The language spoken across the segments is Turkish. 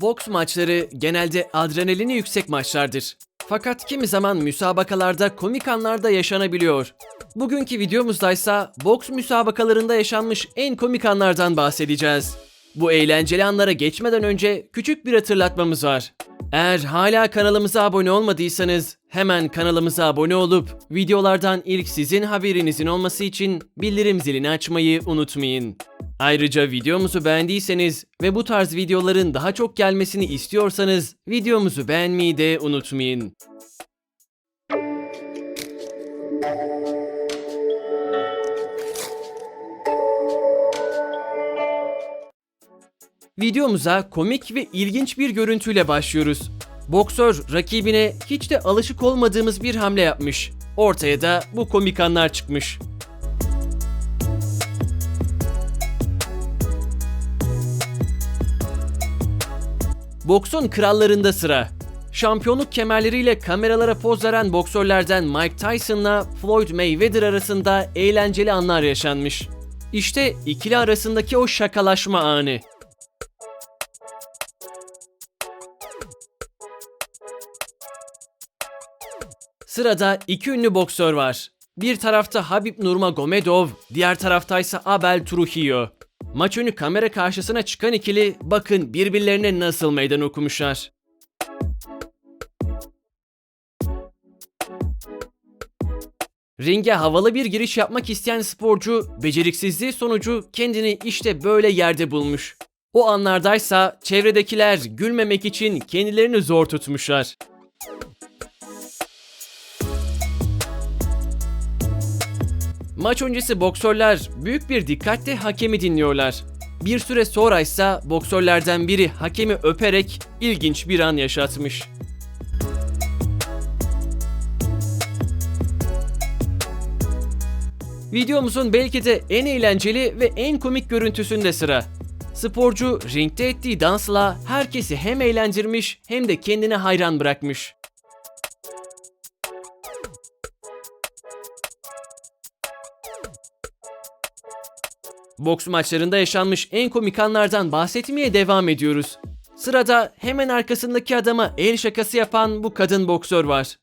Boks maçları genelde adrenalini yüksek maçlardır. Fakat kimi zaman müsabakalarda komik anlar da yaşanabiliyor. Bugünkü videomuzdaysa boks müsabakalarında yaşanmış en komik anlardan bahsedeceğiz. Bu eğlenceli anlara geçmeden önce küçük bir hatırlatmamız var. Eğer hala kanalımıza abone olmadıysanız hemen kanalımıza abone olup videolardan ilk sizin haberinizin olması için bildirim zilini açmayı unutmayın. Ayrıca videomuzu beğendiyseniz ve bu tarz videoların daha çok gelmesini istiyorsanız videomuzu beğenmeyi de unutmayın. Videomuza komik ve ilginç bir görüntüyle başlıyoruz. Boksör rakibine hiç de alışık olmadığımız bir hamle yapmış. Ortaya da bu komik anlar çıkmış. Boksun krallarında sıra. Şampiyonluk kemerleriyle kameralara poz veren boksörlerden Mike Tyson'la Floyd Mayweather arasında eğlenceli anlar yaşanmış. İşte ikili arasındaki o şakalaşma anı. Sırada iki ünlü boksör var. Bir tarafta Habib Nurmagomedov, diğer taraftaysa Abel Trujillo. Maç önü kamera karşısına çıkan ikili bakın birbirlerine nasıl meydan okumuşlar. Ringe havalı bir giriş yapmak isteyen sporcu beceriksizliği sonucu kendini işte böyle yerde bulmuş. O anlardaysa çevredekiler gülmemek için kendilerini zor tutmuşlar. Maç öncesi boksörler büyük bir dikkatle hakemi dinliyorlar. Bir süre sonra ise boksörlerden biri hakemi öperek ilginç bir an yaşatmış. Videomuzun belki de en eğlenceli ve en komik görüntüsünde sıra. Sporcu ringde ettiği dansla herkesi hem eğlendirmiş hem de kendine hayran bırakmış. Boks maçlarında yaşanmış en komik anlardan bahsetmeye devam ediyoruz. Sırada hemen arkasındaki adama el şakası yapan bu kadın boksör var.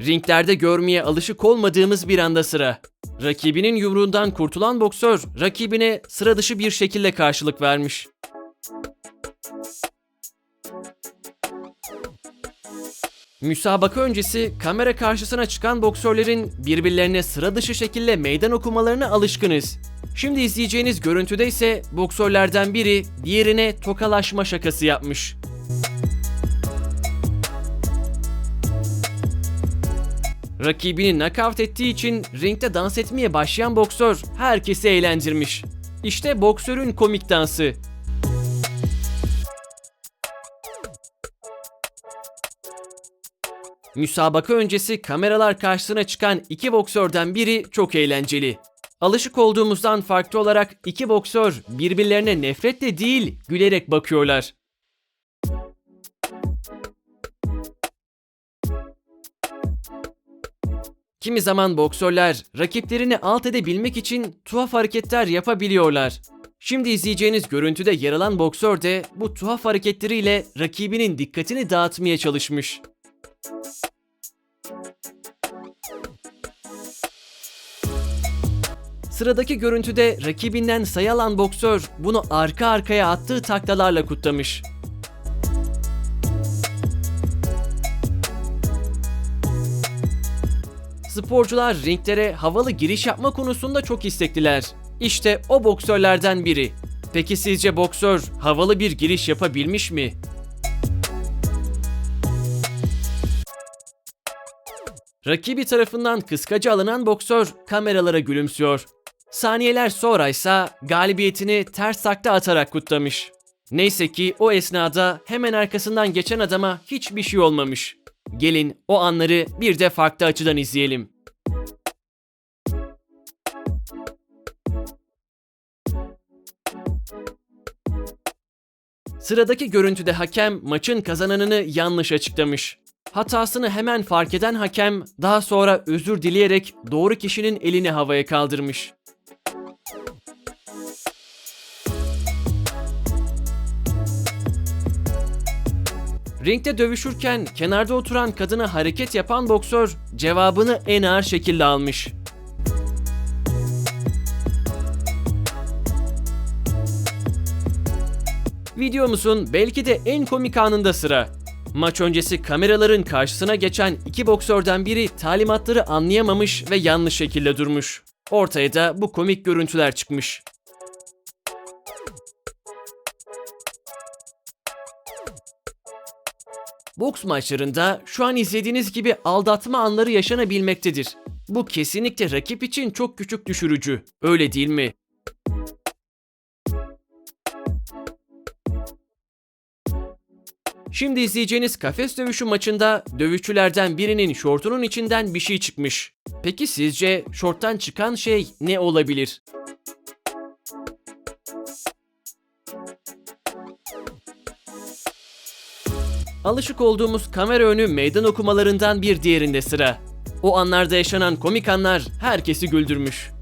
Ringlerde görmeye alışık olmadığımız bir anda sıra. Rakibinin yumruğundan kurtulan boksör rakibine sıra dışı bir şekilde karşılık vermiş. Müsabaka öncesi kamera karşısına çıkan boksörlerin birbirlerine sıra dışı şekilde meydan okumalarına alışkınız. Şimdi izleyeceğiniz görüntüde ise boksörlerden biri diğerine tokalaşma şakası yapmış. Rakibini nakavt ettiği için ringde dans etmeye başlayan boksör herkesi eğlendirmiş. İşte boksörün komik dansı. Müsabaka öncesi kameralar karşısına çıkan iki boksörden biri çok eğlenceli. Alışık olduğumuzdan farklı olarak iki boksör birbirlerine nefretle değil gülerek bakıyorlar. Kimi zaman boksörler rakiplerini alt edebilmek için tuhaf hareketler yapabiliyorlar. Şimdi izleyeceğiniz görüntüde yer alan boksör de bu tuhaf hareketleriyle rakibinin dikkatini dağıtmaya çalışmış. Sıradaki görüntüde rakibinden sayı alan boksör bunu arka arkaya attığı taklalarla kutlamış. Sporcular ringlere havalı giriş yapma konusunda çok istekliler. İşte o boksörlerden biri. Peki sizce boksör havalı bir giriş yapabilmiş mi? Rakibi tarafından kıskaca alınan boksör kameralara gülümsüyor. Saniyeler sonra ise galibiyetini ters takla atarak kutlamış. Neyse ki o esnada hemen arkasından geçen adama hiçbir şey olmamış. Gelin o anları bir de farklı açıdan izleyelim. Sıradaki görüntüde hakem maçın kazananını yanlış açıklamış. Hatasını hemen fark eden hakem daha sonra özür dileyerek doğru kişinin elini havaya kaldırmış. Ringde dövüşürken kenarda oturan kadına hareket yapan boksör cevabını en ağır şekilde almış. Videomuzun belki de en komik anında sıra. Maç öncesi kameraların karşısına geçen iki boksörden biri talimatları anlayamamış ve yanlış şekilde durmuş. Ortaya da bu komik görüntüler çıkmış. Boks maçlarında şu an izlediğiniz gibi aldatma anları yaşanabilmektedir. Bu kesinlikle rakip için çok küçük düşürücü. Öyle değil mi? Şimdi izleyeceğiniz kafes dövüşü maçında dövüşçülerden birinin şortunun içinden bir şey çıkmış. Peki sizce şorttan çıkan şey ne olabilir? Alışık olduğumuz kamera önü meydan okumalarından bir diğerinde sıra. O anlarda yaşanan komik anlar herkesi güldürmüş.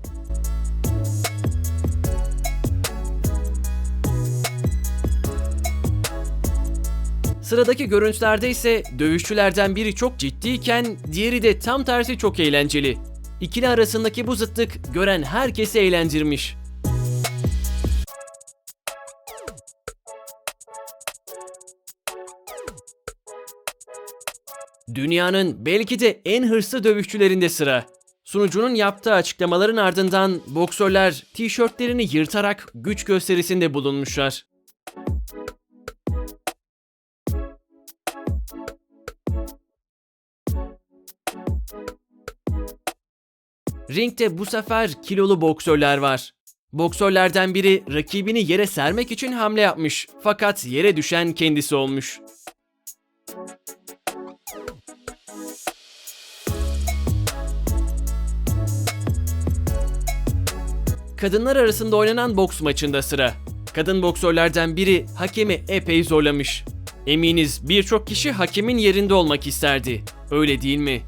Sıradaki görüntülerde ise dövüşçülerden biri çok ciddiyken diğeri de tam tersi çok eğlenceli. İkili arasındaki bu zıtlık gören herkesi eğlendirmiş. Dünyanın belki de en hırslı dövüşçülerinde sıra. Sunucunun yaptığı açıklamaların ardından boksörler tişörtlerini yırtarak güç gösterisinde bulunmuşlar. Ringde bu sefer kilolu boksörler var. Boksörlerden biri rakibini yere sermek için hamle yapmış fakat yere düşen kendisi olmuş. Kadınlar arasında oynanan boks maçında sıra. Kadın boksörlerden biri hakemi epey zorlamış. Eminiz birçok kişi hakemin yerinde olmak isterdi. Öyle değil mi?